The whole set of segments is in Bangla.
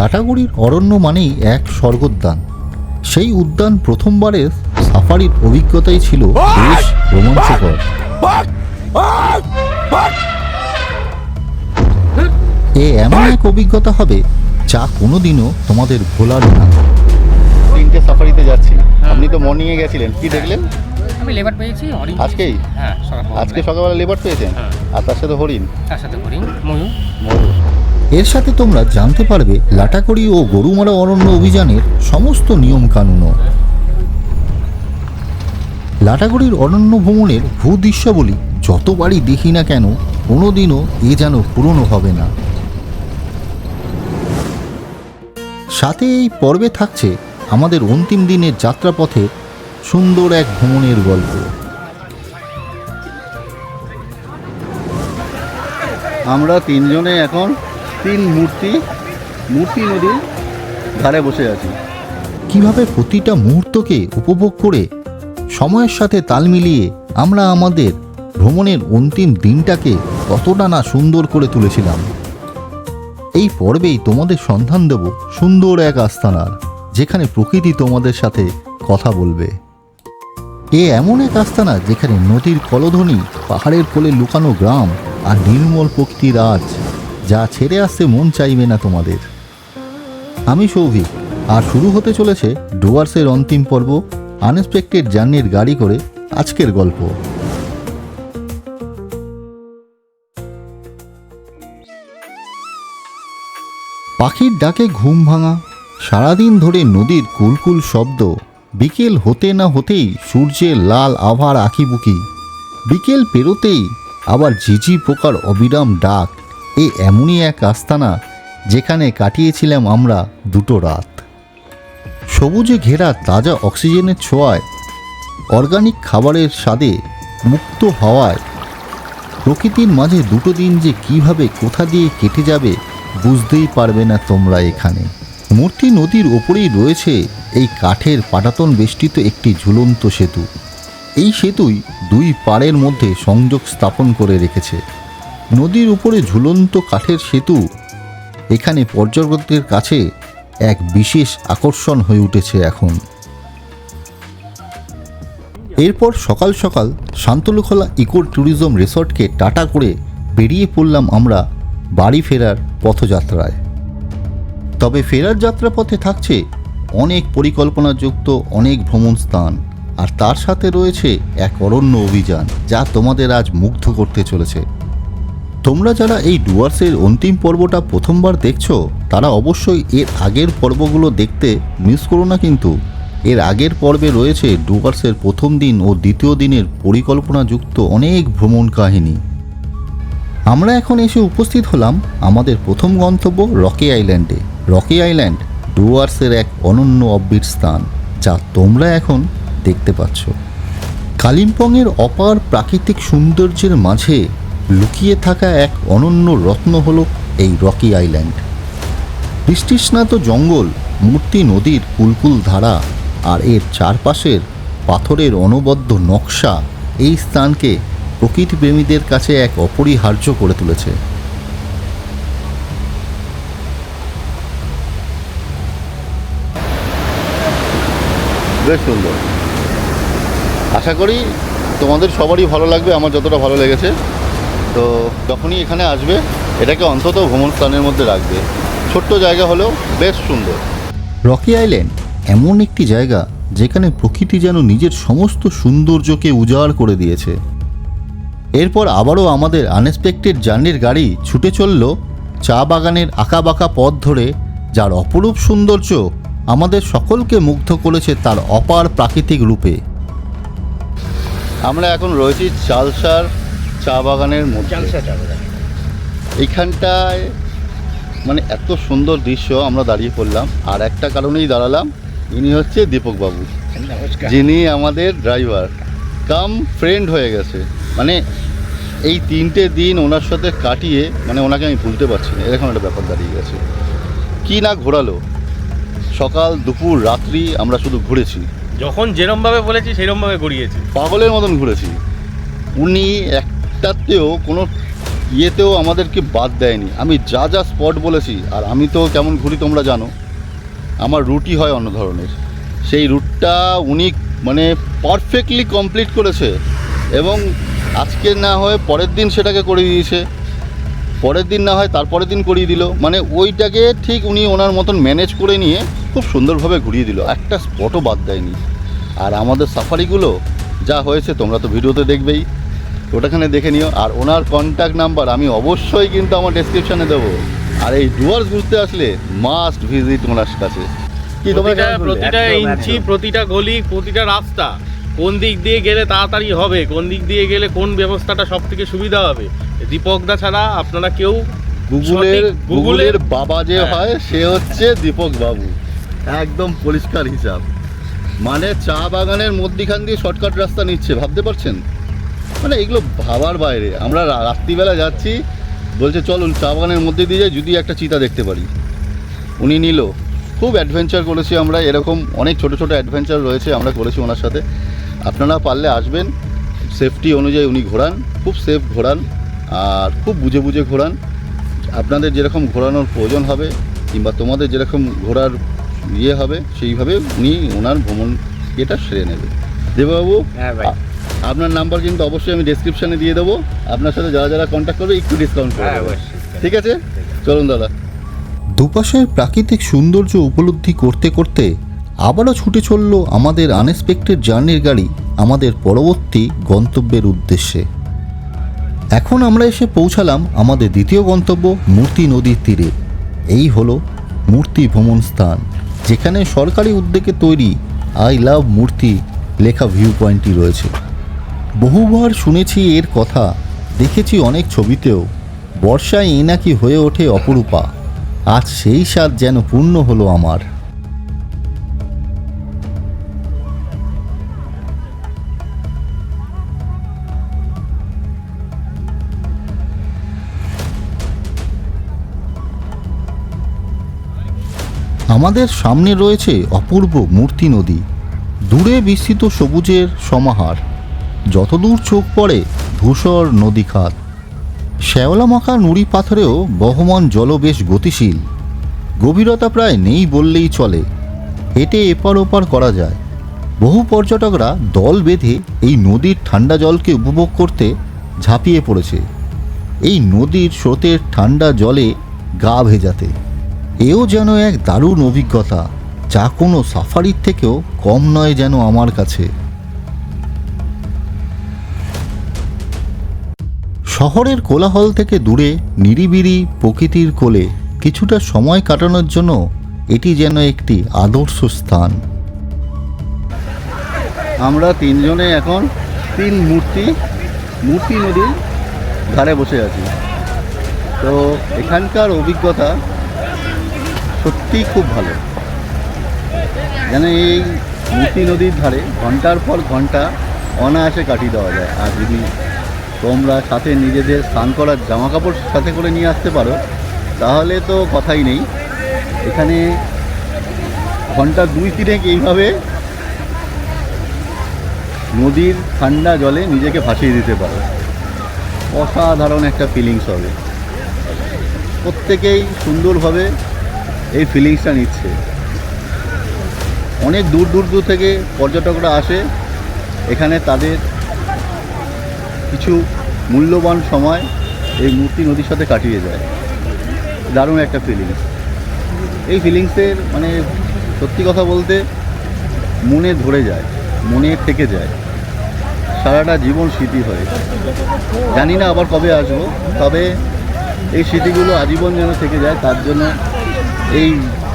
লাটাগুড়ির অরণ্য মানেই এক স্বর্গোদ্যান। সেই উদ্যান প্রথমবারের সাফারির অভিজ্ঞতাই ছিল বেশ রোমাঞ্চকর। এ এমন এক অভিজ্ঞতা হবে যা কোনোদিনও তোমাদের ভোলার না। তিনটে সাফারিতে যাচ্ছি। আপনি তো মর্নিংয়ে গেছিলেন। কি দেখলেন? আমি লেবার পেয়েছি হরিণ। আজকেই? হ্যাঁ আজকে সকালবেলা লেবার পেয়েছেন? হ্যাঁ। আর তার সাথে হরিণ? তার সাথে হরিণ ময়ূর। এর সাথে তোমরা জানতে পারবে লাটাকড়ি ও গরুমারা অরণ্য অভিযানের সমস্ত নিয়ম কানুনও লাটাগুড়ির অরণ্য ভ্রমণের ভূদৃশ্যাবলী যতবারই দেখি না কেন, কোনোদিনও এ যেন পুরনো হবে না। সাথে এই পর্বে থাকছে আমাদের অন্তিম দিনের যাত্রাপথে সুন্দর এক ভ্রমণের গল্প। আমরা তিনজনে এখন তিন মূর্তি মূর্তি নদীর ধারে বসে আছি। কীভাবে প্রতিটা মুহূর্তকে উপভোগ করে সময়ের সাথে তাল মিলিয়ে আমরা আমাদের ভ্রমণের অন্তিম দিনটাকে কতটা না সুন্দর করে তুলেছিলাম। এই পর্বেই তোমাদের সন্ধান দেব সুন্দর এক আস্তানার, যেখানে প্রকৃতি তোমাদের সাথে কথা বলবে। এ এমন এক আস্তানা যেখানে নদীর কলধ্বনি, পাহাড়ের কোলে লুকানো গ্রাম আর নির্মল প্রকৃতির আজ। যা ছেড়ে আসতে মন চাইবে না তোমাদের। আমি সৌভিক, আর শুরু হতে চলেছে ডুয়ার্সের অন্তিম পর্ব, আনএক্সপেক্টেড জার্নির গাড়ি করে আজকের গল্প। পাখির ডাকে ঘুম ভাঙা, সারাদিন ধরে নদীর কুলকুল শব্দ, বিকেল হতে না হতেই সূর্যের লাল আভার আঁকিবুকি, বিকেল পেরোতেই আবার ঝিঝি পোকার অবিরাম ডাক এ এমনই এক আস্তানা যেখানে কাটিয়েছিলাম আমরা দুটো রাত। সবুজে ঘেরা তাজা অক্সিজেনের ছোঁয়ায় অর্গানিক খাবারের স্বাদে মুক্ত হওয়ায়, প্রকৃতির মাঝে দুটো দিন যে কীভাবে কোথা দিয়ে কেটে যাবে বুঝতেই পারবে না তোমরা এখানে। মূর্তি নদীর ওপরেই রয়েছে এই কাঠের পাটাতন বেষ্টিত একটি ঝুলন্ত সেতু। এই সেতুই দুই পাড়ের মধ্যে সংযোগ স্থাপন করে রেখেছে। নদীর উপরে ঝুলন্ত কাঠের সেতু। এখানে পর্যটকদের কাছে এক বিশেষ আকর্ষণ হয়ে উঠেছে এখন। এরপর সকাল সকাল শান্তলুখলা ইকো ট্যুরিজম রিসর্টকে টাটা করে বেরিয়ে পড়লাম আমরা বাড়ি ফেরার পথযাত্রায়। তবে ফেরার যাত্রাপথে থাকছে অনেক পরিকল্পনাযুক্ত, অনেক ভ্রমণ স্থান। আর তার সাথে রয়েছে এক অরণ্য অভিযান যা তোমাদের আজ মুগ্ধ করতে চলেছে। তোমরা যারা এই ডুয়ার্সের অন্তিম পর্বটা প্রথমবার দেখছ, তারা অবশ্যই এর আগের পর্বগুলো দেখতে মিস করো না কিন্তু। এর আগের পর্বে রয়েছে ডুয়ার্সের প্রথম দিন ও দ্বিতীয় দিনের পরিকল্পনাযুক্ত অনেক ভ্রমণ কাহিনী। আমরা এখন এসে উপস্থিত হলাম আমাদের প্রথম গন্তব্য রকি আইল্যান্ডে। রকি আইল্যান্ড ডুয়ার্সের এক অনন্য অব্বির স্থান, যা তোমরা এখন দেখতে পাচ্ছ। কালিম্পংয়ের অপার প্রাকৃতিক সৌন্দর্যের মাঝে লুকিয়ে থাকা এক অনন্য রত্ন হল এই রকি আইল্যান্ড। বৃষ্টিস্নাত জঙ্গল, মূর্তি নদীর কুলকুল ধারা আর এর চারপাশের পাথরের অনবদ্য নকশা এই স্থানকে প্রকৃতিপ্রেমীদের কাছে এক অপরিহার্য করে তুলেছে। বেশ সুন্দর। আশা করি তোমাদের সবারই ভালো লাগবে, আমার যতটা ভালো লেগেছে। তো যখনই এখানে আসবে এটাকে অন্তত ভ্রমণ স্থানের মধ্যে রাখবে। ছোট্ট জায়গা হলেও বেশ সুন্দর। রকি আইল্যান্ড এমন একটি জায়গা যেখানে প্রকৃতি যেন নিজের সমস্ত সৌন্দর্যকে উজাড় করে দিয়েছে। এরপর আবারও আমাদের আনএক্সপেক্টেড জার্নির গাড়ি ছুটে চলল চা বাগানের আঁকাবাঁকা পথ ধরে যার অপরূপ সৌন্দর্য আমাদের সকলকে মুগ্ধ করেছে তার অপার প্রাকৃতিক রূপে। আমরা এখন রয়েছি চালসার চা বাগানের মধ্যে। এইখানটায় মানে এত সুন্দর দৃশ্য আমরা দাঁড়িয়ে পড়লাম। আর একটা কারণেই দাঁড়ালাম ইনি হচ্ছে দীপকবাবু। যিনি আমাদের ড্রাইভার। কাম ফ্রেন্ড হয়ে গেছে। মানে এই তিনটে দিন ওনার সাথে কাটিয়ে মানে ওনাকে আমি ভুলতে পারছি না। এরকম একটা ব্যাপার দাঁড়িয়ে গেছে। কি না ঘোরালো? সকাল দুপুর রাত্রি আমরা শুধু ঘুরেছি। যখন যেরমভাবে বলেছি সেরম ভাবে গড়িয়েছি। পাগলের মতন ঘুরেছি। উনি একটাতেও কোনো ইয়েতেও আমাদেরকে বাদ দেয়নি। আমি যা যা স্পট বলেছি, আর আমি তো কেমন ঘুরি তোমরা জানো, আমার রুটই হয় অন্য ধরনের। সেই রুটটা উনি মানে পারফেক্টলি কমপ্লিট করেছে এবং আজকে না হয় পরের দিন সেটাকে করে দিয়েছে। পরের দিন না হয় তারপরের দিন করিয়ে দিল। মানে ওইটাকে ঠিক উনি ওনার মতন ম্যানেজ করে নিয়ে খুব সুন্দরভাবে ঘুরিয়ে দিল। একটা স্পটও বাদ দেয়নি। আর আমাদের সাফারিগুলো যা হয়েছে তোমরা তো ভিডিওতে দেখবেই। ওটাখানে দেখে নিও। আর ওনার কন্ট্যাক্ট নাম্বার আমি অবশ্যই কিন্তু আমার ডেসক্রিপশানে দেবো। আর এই ডুয়ার্স ঘুরতে আসলে মাস্ট ভিজিট ওনার কাছে। কি তোমরা? প্রতিটা ইঞ্চি প্রতিটা গলি প্রতিটা রাস্তা কোন দিক দিয়ে গেলে তাড়াতাড়ি হবে কোন দিক দিয়ে গেলে কোন ব্যবস্থাটা সব থেকে সুবিধা হবে দীপকদা ছাড়া আপনারা কেউ গুগলের গুগলের বাবা যে হ্যাঁ। হয় সে হচ্ছে দীপক বাবু। একদম পরিষ্কার হিসাব। মানে চা বাগানের মধ্যিখান দিয়ে শর্টকাট রাস্তা নিচ্ছে ভাবতে পারছেন? মানে এগুলো ভাবার বাইরে। আমরা রাত্রিবেলা যাচ্ছি বলছে চলুন চা বাগানের মধ্যে দিয়ে যাই যদি একটা চিতা দেখতে পারি। উনি নিল। খুব অ্যাডভেঞ্চার করেছি আমরা এরকম অনেক ছোট ছোট অ্যাডভেঞ্চার রয়েছে আমরা করেছি ওনার সাথে। আপনারা পারলে আসবেন সেফটি অনুযায়ী উনি ঘোরান খুব সেফ ঘোরান আর খুব বুঝে বুঝে ঘোরান। আপনাদের যেরকম ঘোরানোর প্রয়োজন হবে কিংবা তোমাদের যেরকম ঘোরার ইয়ে হবে সেইভাবে উনি ওনার ভ্রমণ এটা সেরে নেবে। দেববাবু হ্যাঁ ভাই। আপনার নাম্বার কিন্তু অবশ্যই আমি ডেসক্রিপশানে দিয়ে দেবো। আপনার সাথে যারা যারা কন্ট্যাক্ট করবে একটু ডিসকাউন্ট করে হ্যাঁ দেবো। ঠিক আছে? চলুন দাদা। দুপাশের প্রাকৃতিক সৌন্দর্য উপলব্ধি করতে করতে আবারও ছুটে চলল আমাদের আনএক্সপেক্টেড জার্নির গাড়ি আমাদের পরবর্তী গন্তব্যের উদ্দেশ্যে। এখন আমরা এসে পৌঁছালাম আমাদের দ্বিতীয় গন্তব্য মূর্তি নদীর তীরে। এই হলো মূর্তি ভ্রমণ স্থান যেখানে সরকারি উদ্যোগে তৈরি আই লাভ মূর্তি লেখা ভিউ পয়েন্টটি রয়েছে। বহুবার শুনেছি এর কথা, দেখেছি অনেক ছবিতেও। বর্ষায় এ নাকি হয়ে ওঠে অপরূপা। আজ সেই স্বাদ যেন পূর্ণ হলো আমার। আমাদের সামনে রয়েছে অপূর্ব মূর্তি নদী, দূরে বিস্তৃত সবুজের সমাহার। যতদূর চোখ পড়ে ধূসর নদী খাত শ্যাওলামাখা নুড়ি পাথরেও বহমান জল বেশ গতিশীল। গভীরতা প্রায় নেই বললেই চলে। হেঁটে এপার ওপার করা যায়। বহু পর্যটকরা দল বেঁধে এই নদীর ঠান্ডা জলকে উপভোগ করতে ঝাঁপিয়ে পড়েছে। এই নদীর স্রোতের ঠান্ডা জলে গা ভেজাতে। এও যেন এক দারুণ অভিজ্ঞতা, যা কোনো সাফারির থেকেও কম নয় যেন আমার কাছে। শহরের কোলাহল থেকে দূরে নিরিবিরি প্রকৃতির কোলে কিছুটা সময় কাটানোর জন্য এটি যেন একটি আদর্শ স্থান। আমরা তিনজনে এখন তিন মূর্তি মূর্তি নদীর ধারে বসে আছি। তো এখানকার অভিজ্ঞতা সত্যিই খুব ভালো। যেন এই মূর্তি নদীর ধারে ঘণ্টার পর ঘণ্টা অনায়াসে কাটিয়ে দেওয়া যায়। আর যদি তোমরা সাথে নিজেদের স্নান করার জামা কাপড় সাথে করে নিয়ে আসতে পারো, তাহলে তো কথাই নেই। এখানে ঘণ্টা দুই তিনেক এইভাবে নদীর ঠান্ডা জলে নিজেকে ভাসিয়ে দিতে পারো। অসাধারণ একটা ফিলিংস হবে। প্রত্যেকেই সুন্দরভাবে এই ফিলিংসটা নিচ্ছে। অনেক দূর দূর দূর থেকে পর্যটকরা আসে। এখানে তাদের কিছু মূল্যবান সময় এই মূর্তি নদীর সাথে কাটিয়ে যায়। দারুণ একটা ফিলিংস এই ফিলিংসের মানে সত্যি কথা বলতে মনে ধরে যায়, মনে থেকে যায়। সারাটা জীবন স্মৃতি হয়। জানি না আবার কবে আসব, তবে এই স্মৃতিগুলো আজীবন যেন থেকে যায়, তার জন্য এই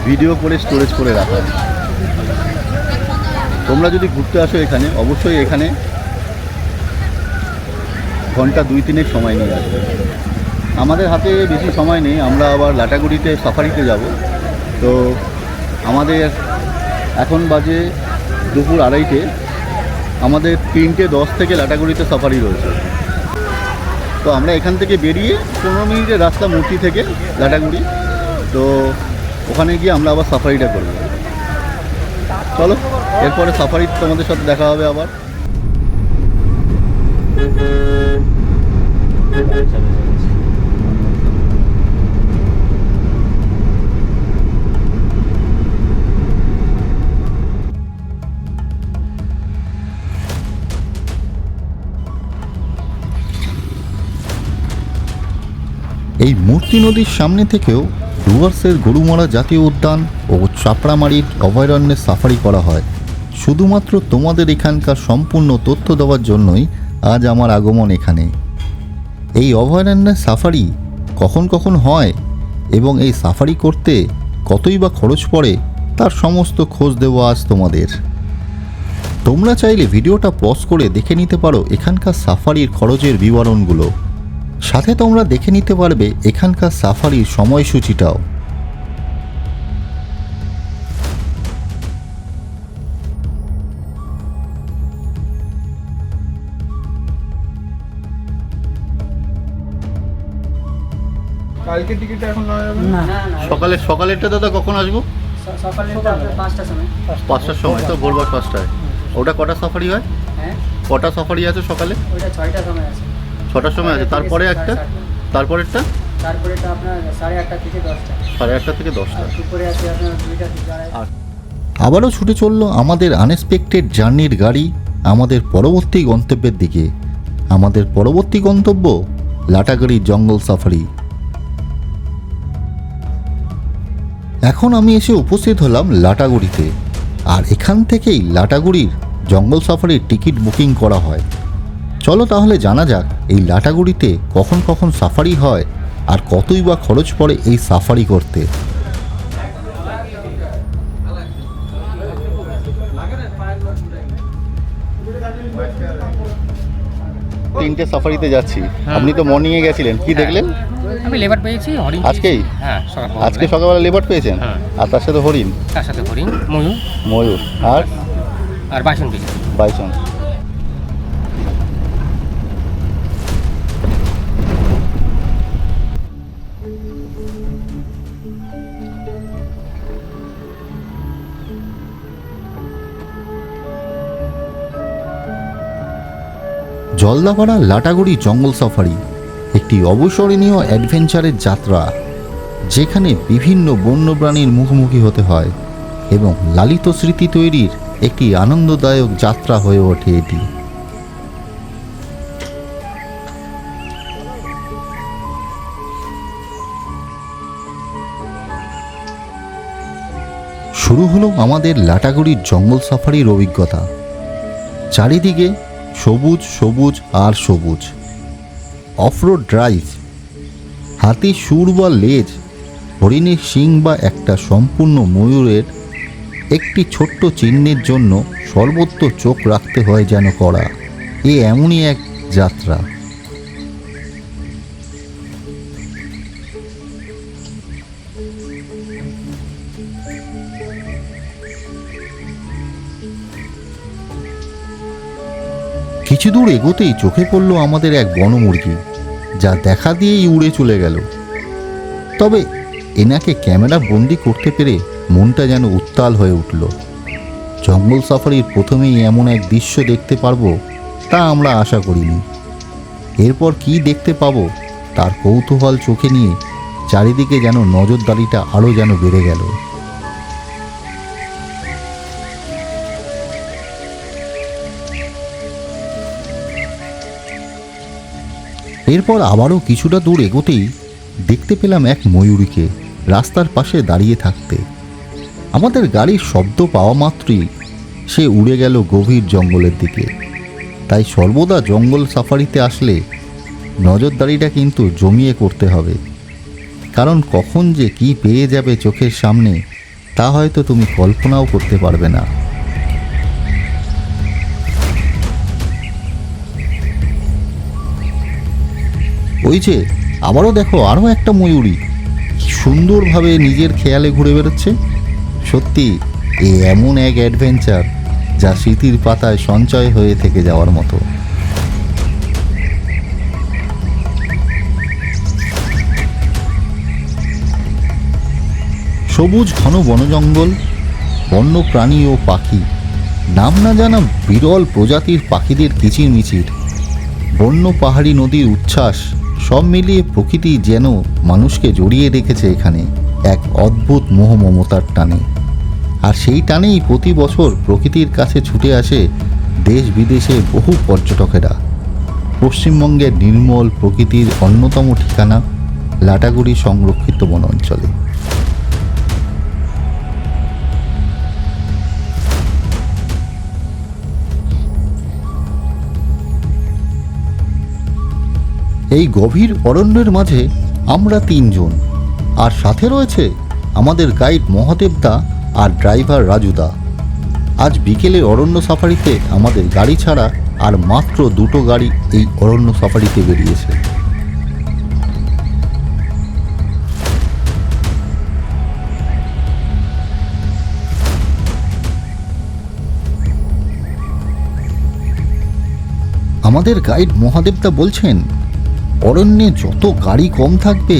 ভিডিও করে স্টোরেজ করে রাখা। তোমরা যদি ঘুরতে আসো এখানে, অবশ্যই এখানে ঘণ্টা দুই তিনেক সময় নিয়ে আসবে। আমাদের হাতে বেশি সময় নেই, আমরা আবার লাটাগুড়িতে সাফারিতে যাব। তো আমাদের এখন বাজে দুপুর আড়াইটে। আমাদের তিনটে দশ থেকে লাটাগুড়িতে সাফারি রয়েছে। তো আমরা এখান থেকে বেরিয়ে পনেরো মিনিটের রাস্তা মূর্তি থেকে লাটাগুড়ি। তো ওখানে গিয়ে আমরা আবার সাফারিটা করব। চলো, এরপরে সাফারি তোমাদের সাথে দেখা হবে আবার। এই মূর্তি নদীর সামনে থেকেও ডুয়ার্সের গরুমারা জাতীয় উদ্যান ও চাপড়ামারির অভয়ারণ্যে সাফারি করা হয়। শুধুমাত্র তোমাদের এখানকার সম্পূর্ণ তথ্য দেওয়ার জন্যই আজ আমার আগমন এখানে। এই অভয়ারণ্যের সাফারি কখন কখন হয় এবং এই সাফারি করতে কতই বা খরচ পড়ে, তার সমস্ত খোঁজ দেওয়া আজ তোমাদের। তোমরা চাইলে ভিডিওটা পজ করে দেখে নিতে পারো এখানকার সাফারির খরচের বিবরণগুলো। সাথে তোমরা দেখে নিতে পারবে এখানকার সাফারির সময়সূচিটাও। কালকে টিকিটটা এখন নেওয়া যাবে না? সকালে সকালেরটা দাদা কখন আসব? পাঁচটার সময়। পাঁচটার সময় তো ভোরবার পাঁচটায়। ওটা কটা সাফারি হয়? হ্যাঁ? কটা সাফারি আছে সকালে? ওইটা ছয়টার সময় আছে। ছটার সময় আছে। তারপরে একটা? তারপরেরটা? তারপরে তো আপনার সাড়ে আটটা থেকে দশটা। সাড়ে আটটা থেকে দশটা। দুপুরে আছে আপনার দুইটা থেকে আড়াই। আবারও ছুটে চলল আমাদের আনএক্সপেক্টেড জার্নির গাড়ি আমাদের পরবর্তী গন্তব্যের দিকে। আমাদের পরবর্তী গন্তব্য লাটাগাড়ির জঙ্গল সাফারি এখন আমি এসে উপস্থিত হলাম লাটাগুড়িতে। আর এখান থেকেই লাটাগুড়ির জঙ্গল সাফারির টিকিট বুকিং করা হয়। চলো তাহলে জানা যাক এই লাটাগুড়িতে কখন কখন সাফারি হয় আর কতই বা খরচ পড়ে এই সাফারি করতে। তিনটে সাফারিতে যাচ্ছি। আপনি তো মর্নিংয়ে গেছিলেন। কি দেখলেন? আমি লেবার পেয়েছি হরিণ আজকেই? হ্যাঁ আজকে সকালবেলা লেবার পেয়েছেন? হ্যাঁ। আর তার সাথে হরিণ? তার সাথে হরিণ ময়ূর। ময়ূর। আর? আর বাইসন পেয়েছি। বাইসন জলদাপাড়া লাটাগুড়ি জঙ্গল সাফারি। একটি অবসরণীয় অ্যাডভেঞ্চারের যাত্রা, যেখানে বিভিন্ন বন্যপ্রাণীর মুখোমুখি হতে হয় এবং লালিত স্মৃতি তৈরির একটি আনন্দদায়ক যাত্রা হয়ে ওঠে এটি। শুরু হলো আমাদের লাটাগুড়ির জঙ্গল সাফারির অভিজ্ঞতা। চারিদিকে সবুজ সবুজ আর সবুজ। অফরোড ড্রাইভ হাতির সুর বা লেজ হরিণের শিং বা একটা সম্পূর্ণ ময়ূরের একটি ছোট্ট চিহ্নের জন্য সর্বত্র চোখ রাখতে হয় যেন করা এ এমনই এক যাত্রা। কিছু দূর এগোতেই চোখে পড়ল আমাদের এক বনমুরগি, যা দেখা দিয়েই উড়ে চলে গেল। তবে এনাকে ক্যামেরা বন্দি করতে পেরে মনটা যেন উত্তাল হয়ে উঠল। জঙ্গল সাফারির প্রথমেই এমন এক দৃশ্য দেখতে পারব তা আমরা আশা করিনি। এরপর কি দেখতে পাবো তার কৌতূহল চোখে নিয়ে চারিদিকে যেন নজরদারিটা আরও যেন বেড়ে গেল। এরপর আবারও কিছুটা দূর এগোতেই দেখতে পেলাম এক ময়ূরীকে রাস্তার পাশে দাঁড়িয়ে থাকতে। আমাদের গাড়ির শব্দ পাওয়া মাত্রই সে উড়ে গেল গভীর জঙ্গলের দিকে। তাই সর্বদা জঙ্গল সাফারিতে আসলে নজরদারিটা কিন্তু জমিয়ে করতে হবে। কারণ কখন যে কি পেয়ে যাবে চোখের সামনে, তা হয়তো তুমি কল্পনাও করতে পারবে না। ওই যে আবারও দেখো আরও একটা ময়ূরী। সুন্দরভাবে নিজের খেয়ালে ঘুরে বেরোচ্ছে সত্যি, এ এমন এক অ্যাডভেঞ্চার যা স্মৃতির পাতায় সঞ্চয় হয়ে থেকে যাওয়ার মতো। সবুজ ঘন বনজঙ্গল বন্য প্রাণী ও পাখি, নাম না জানা বিরল প্রজাতির পাখিদের কিচিরমিচির, বন্য পাহাড়ি নদীর উচ্ছ্বাস সব মিলিয়ে প্রকৃতি যেন মানুষকে জড়িয়ে রেখেছে এখানে এক অদ্ভুত মোহ মমতার টানে। আর সেই টানেই প্রতি বছর প্রকৃতির কাছে ছুটে আসে দেশ বিদেশে বহু পর্যটকেরা। পশ্চিমবঙ্গের নির্মল প্রকৃতির অন্যতম ঠিকানা লাটাগুড়ি সংরক্ষিত বনাঞ্চলে। এই গভীর অরণ্যের মাঝে আমরা তিনজন। আর সাথে রয়েছে আমাদের গাইড মহাদেবদা আর ড্রাইভার রাজুদা। আজ বিকেলে অরণ্য সাফারিতে আমাদের গাড়ি ছাড়া আর মাত্র দুটো গাড়ি এই অরণ্য সাফারিতে বেরিয়েছে। আমাদের গাইড মহাদেবদা বলছেন অরণ্যে যত গাড়ি কম থাকবে,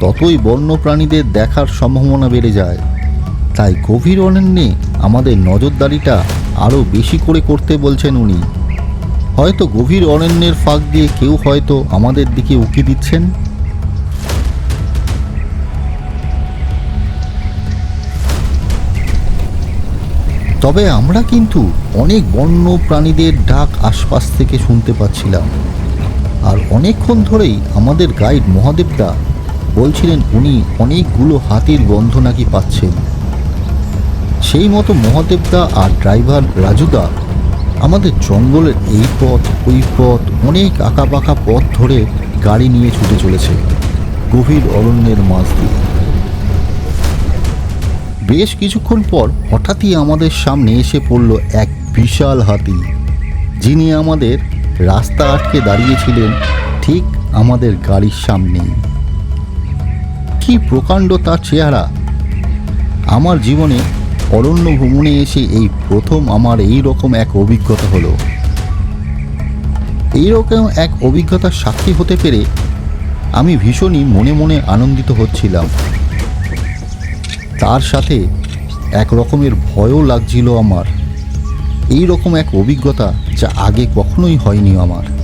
ততই বন্য প্রাণীদের দেখার সম্ভাবনা বেড়ে যায়। তাই গভীর অরণ্যে আমাদের নজরদারিটা আরও বেশি করে করতে বলছেন উনি। হয়তো গভীর অরণ্যের ফাঁক দিয়ে কেউ হয়তো আমাদের দিকে উঁকি দিচ্ছেন। তবে আমরা কিন্তু অনেক বন্য প্রাণীদের ডাক আশপাশ থেকে শুনতে পাচ্ছিলাম। আর অনেকক্ষণ ধরেই আমাদের গাইড মহাদেবদা বলছিলেন উনি অনেকগুলো হাতির গন্ধ নাকি পাচ্ছেন। সেই মতো মহাদেবদা আর ড্রাইভার রাজুদা আমাদের জঙ্গলের এই পথ, ওই পথ, অনেক আঁকা আঁকাবাঁকা পথ ধরে গাড়ি নিয়ে ছুটে চলেছে গভীর অরণ্যের মাঝ দিয়ে। বেশ কিছুক্ষণ পর হঠাৎই আমাদের সামনে এসে পড়ল এক বিশাল হাতি, যিনি আমাদের রাস্তা আটকে দাঁড়িয়েছিলেন ঠিক আমাদের গাড়ির সামনেই কি প্রকাণ্ড তার চেহারা। আমার জীবনে অরণ্য ভ্রমণে এসে এই প্রথম আমার এই রকম এক অভিজ্ঞতা হলো। এই রকম এক অভিজ্ঞতার সাক্ষী হতে পেরে আমি ভীষণই মনে মনে আনন্দিত হচ্ছিলাম। তার সাথে এক রকমের ভয়ও লাগছিল আমার। এই রকম এক অভিজ্ঞতা যা আগে কখনোই হয়নি আমার।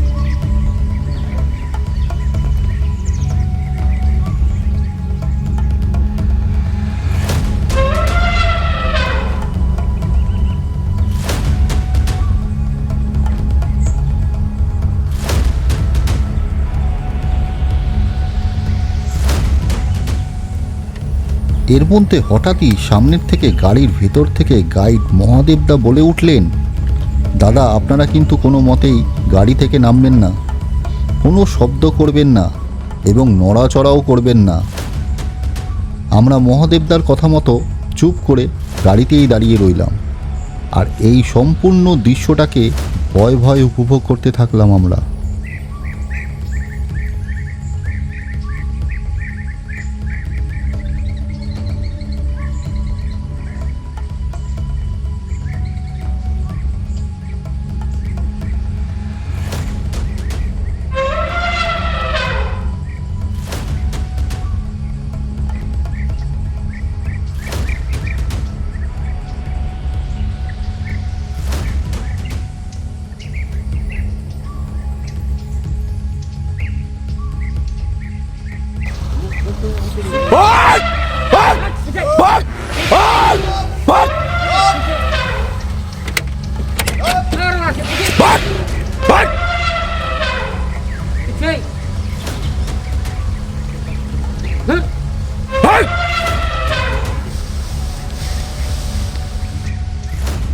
এর মধ্যে হঠাৎই সামনের থেকে গাড়ির ভেতর থেকে গাইড মহাদেবদা বলে উঠলেন, দাদা, আপনারা কিন্তু কোনো মতেই গাড়ি থেকে নামবেন না। কোনো শব্দ করবেন না এবং নড়াচড়াও করবেন না। আমরা মহাদেবদার কথা মতো চুপ করে গাড়িতেই দাঁড়িয়ে রইলাম। আর এই সম্পূর্ণ দৃশ্যটাকে ভয় ভয় উপভোগ করতে থাকলাম আমরা।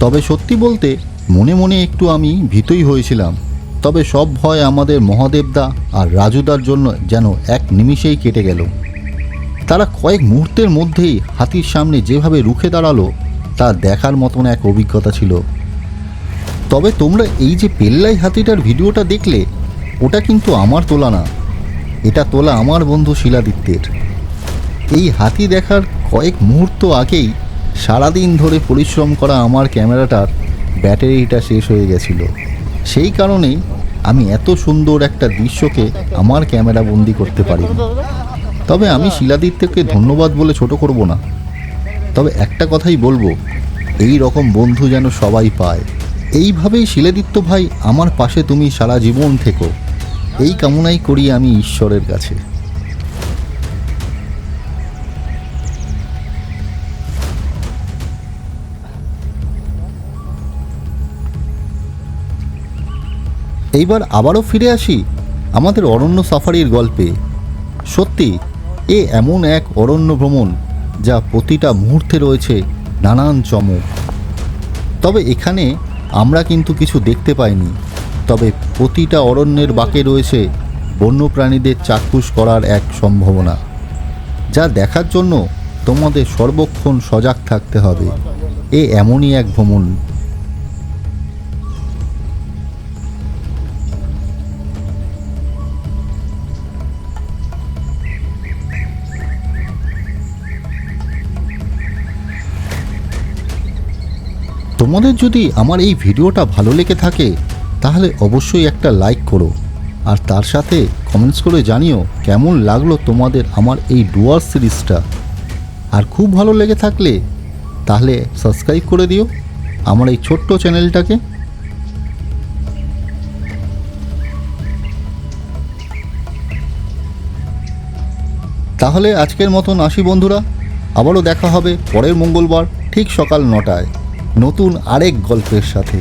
তবে সত্যি বলতে মনে মনে একটু আমি ভীতই হয়েছিলাম। তবে সব ভয় আমাদের মহাদেবদা আর রাজুদার জন্য যেন এক নিমিষেই কেটে গেল। তারা কয়েক মুহূর্তের মধ্যেই হাতির সামনে যেভাবে রুখে দাঁড়াল, তা দেখার মতন এক অভিজ্ঞতা ছিল। তবে তোমরা এই যে পেল্লাই হাতিটার ভিডিওটা দেখলে, ওটা কিন্তু আমার তোলা না। এটা তোলা আমার বন্ধু শিলাদিত্যের। এই হাতি দেখার কয়েক মুহূর্ত আগেই সারাদিন ধরে পরিশ্রম করা আমার ক্যামেরাটার ব্যাটারিটা শেষ হয়ে গেছিল। সেই কারণেই আমি এত সুন্দর একটা দৃশ্যকে আমার ক্যামেরা বন্দি করতে পারিনি। তবে আমি শিলাদিত্যকে ধন্যবাদ বলে ছোট করব না। তবে একটা কথাই বলব, এই রকম বন্ধু যেন সবাই পায়। এইভাবেই শিলাদিত্য ভাই আমার পাশে তুমি সারা জীবন থেকো। এই কামনাই করি আমি ঈশ্বরের কাছে। এইবার আবারও ফিরে আসি আমাদের অরণ্য সাফারির গল্পে। সত্যি, এ এমন এক অরণ্য ভ্রমণ যা প্রতিটা মুহূর্তে রয়েছে নানান চমক। তবে এখানে আমরা কিন্তু কিছু দেখতে পাইনি। তবে প্রতিটা অরণ্যের বাঁকে রয়েছে বন্যপ্রাণীদের চাক্ষুষ করার এক সম্ভাবনা, যা দেখার জন্য তোমাদের সর্বক্ষণ সজাগ থাকতে হবে। এ এমনই এক ভ্রমণ। তোমাদের যদি আমার এই ভিডিওটা ভালো লেগে থাকে, তাহলে অবশ্যই একটা লাইক করো। আর তার সাথে কমেন্টস করে জানিও কেমন লাগল তোমাদের আমার এই ডুয়ার সিরিজটা। আর খুব ভালো লেগে থাকলে, তাহলে সাবস্ক্রাইব করে দিও আমার এই ছোট্ট চ্যানেলটাকে। তাহলে আজকের মতন আসি বন্ধুরা, আবারও দেখা হবে পরের মঙ্গলবার ঠিক সকাল নটায়। নতুন আরেক গল্পের সাথে